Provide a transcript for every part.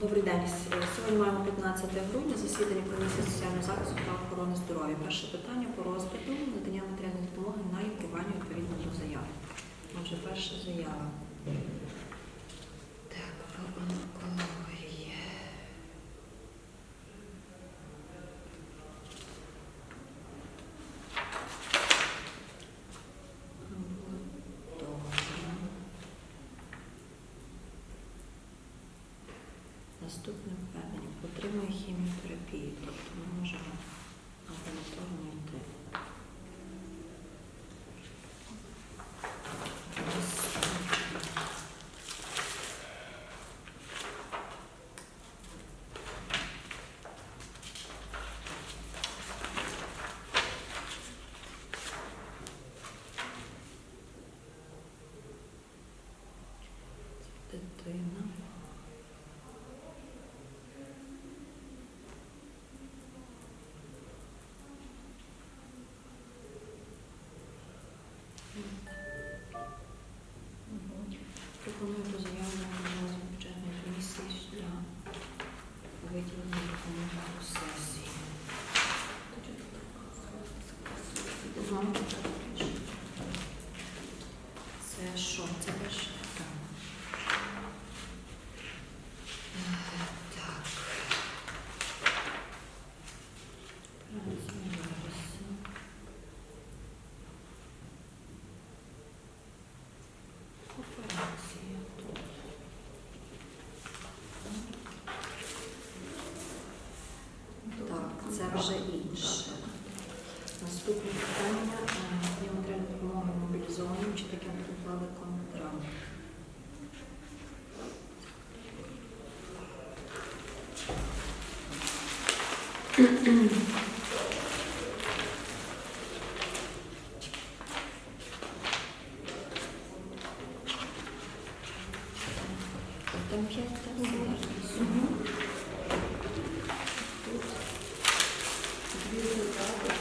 Добрий день. Сьогодні маємо 15 грудня, засідання комісії соціального захисту та охорони здоров'я. Перше питання по розгляду надання матеріальної допомоги на лікування відповідно до заяви. Отже, перша заява. Так, про онкологію. Добре. Наступне введення. Отримує хіміотерапію, тобто ми можемо амбулаторно йти. Наступне. Дитина. Пропоную до заяви на розгляд бюджетної комісії для виділення допомоги у сесії. Ага. Це що? Це перше? Так. Е, Так. Розумілося. Операція тут. Так, це вже інше. Наступне питання е, є матеріальна допомога мобілізованим чи таким, уклали контракт. Там п'ять так Угу. Дві заяви.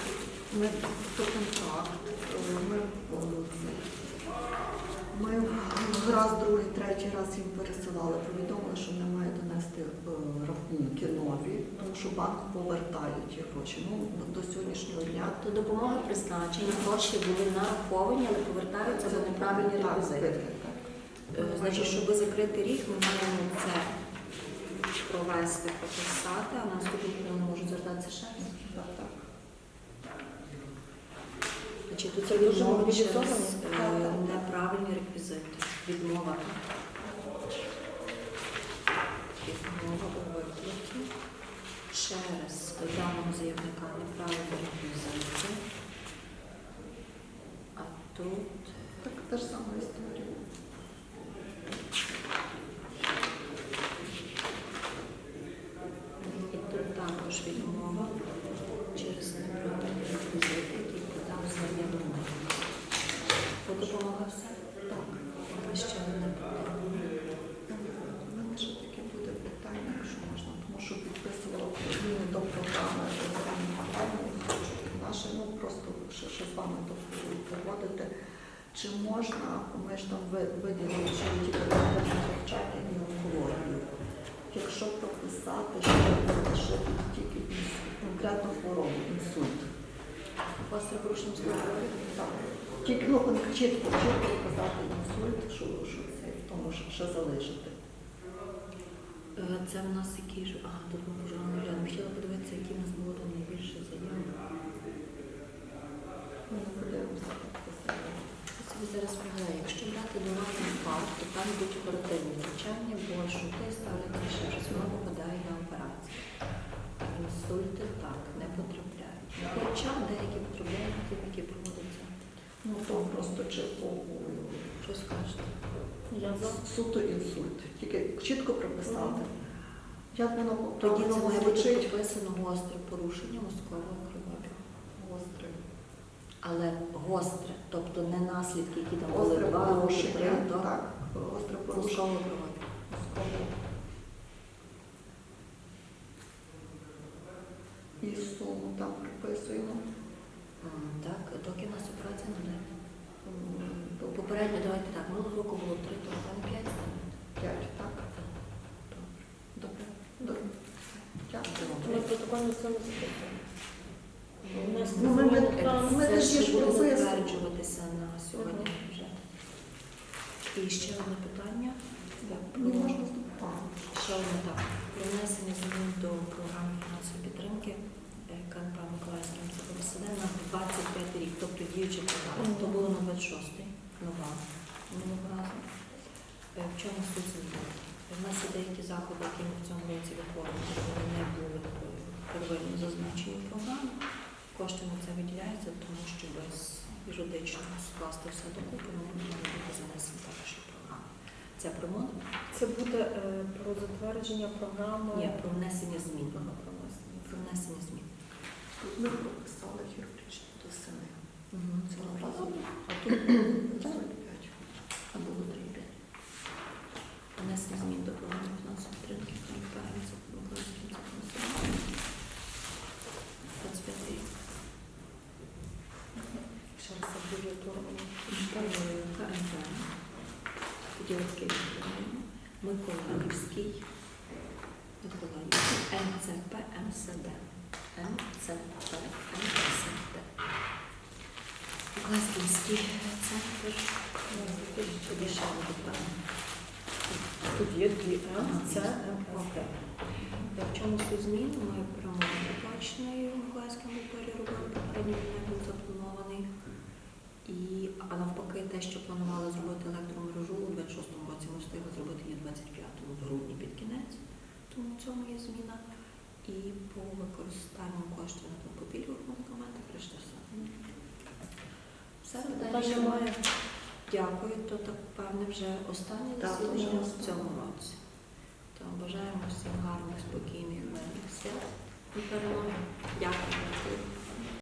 Ми по контракт, ми о, це. Ми раз, другий, третій раз їм пересилали, повідомили, що вони мають донести е, рахунки нові, тому що банк повертає ті гроші. Ну, до сьогоднішнього дня То допомога призначення, гроші були нараховані, але повертаються за неправильні реквізити. Е, Значить, щоб закрити рік, ми маємо це провести, прописати, а вони можуть звертатися ще. Так, так. Значить, тут це Дуже відмова через мобілізовані. е, неправильні реквізити. Відмова. Відмова у виплаті через даного заявника неправильні реквізити. А тут Так, та ж сама історія. І тут також відмова через неправильні реквізити, які подав заявник. Бо допомога все? Так. Вона ще не подала. У мене ще таке буде питання, якщо можна, тому що підписувала зміни до програми наше, ну просто ще, ще з вами то. Чи можна, ми ж там ви- виділили, що тільки навчання і онкологію. Якщо прописати, що залишити тільки конкретну хворобу, інсульт. Гостре порушення здоров'я. Так. Тільки ну, чітко, чітко показати інсульт, що, що це в тому, що залишити. Е, Це в нас які ж. Ага, тут ми вже оглядаємо. Хотіла подивитися, які в нас було там найбільше заяв. Ну, не подивимося, собі зараз пригадаю, якщо брати до уваги факт, то там йдуть оперативні втручання, бо шунти ставлять лише вже воно попадає на операцію. Інсульти так, не потрапляють. Хоча деякі потрапляють, які проводяться. Ну, то просто чи по Що скажете? Я за суто інсульт. Тільки чітко прописати. Як воно Тоді це має бути звучить? прописано гостре порушення мозкового кровообігу. Гостре. Але гостре, тобто не наслідки, які там були два роки, три, Так, гостре порушення. мозкового кровообігу. І суму там приписуємо. Так, доки в нас операція не. Попередньо, давайте Ну, ми- ми- зміни ми Це теж ще ж буде затверджуватися на сьогодні вже. І ще одне питання. Так, Ну, про- Ще одне так. Про внесення змін до програми фінансової підтримки е, КНП Миколаївським ЦПСД на 25 рік, тобто діюча програма. То було на 26-й, нова минулого разу. Е, В чому суть змін? У нас є деякі заходи, які ми в цьому році виконуємо, вони не були первинно зазначені в програмі. Кошти на це виділяються, тому що без юридично скласти все докупи не можна бути занесені також і в програму. Це про МОН? Це буде е, про затвердження програми. Ні, про внесення змін. Ага, про внесення. Про внесення змін. Тут ми прописали хірургічні до сини. Цього разу А тут 45. а було 3,5. Внесення змін до програми фінансової підтримки КНП Миколаївським центром 25 рік. Ще раз абревіатуру. КНП. Поділки Миколаївський. Миколаївський. МЦП МСД. МЦП МСД. Миколаївський центр. Ще не. Тут є дві М, це М, Д. В чому суть змін? Ми прямо в Миколаївському полі роботи попередньо він не був запланований. І, а навпаки, те, що планували зробити електромережу у 26-му році, ми встигли зробити її 25-му в грудні під кінець. Тому в цьому є зміна. І по використанню коштів на пільгових медикаментах решта все. Все Питань далі. немає. Дякую. То так певне вже останнє вже в цьому році. То бажаємо всім гарних, спокійних, мирних свят і перемоги. Дякую.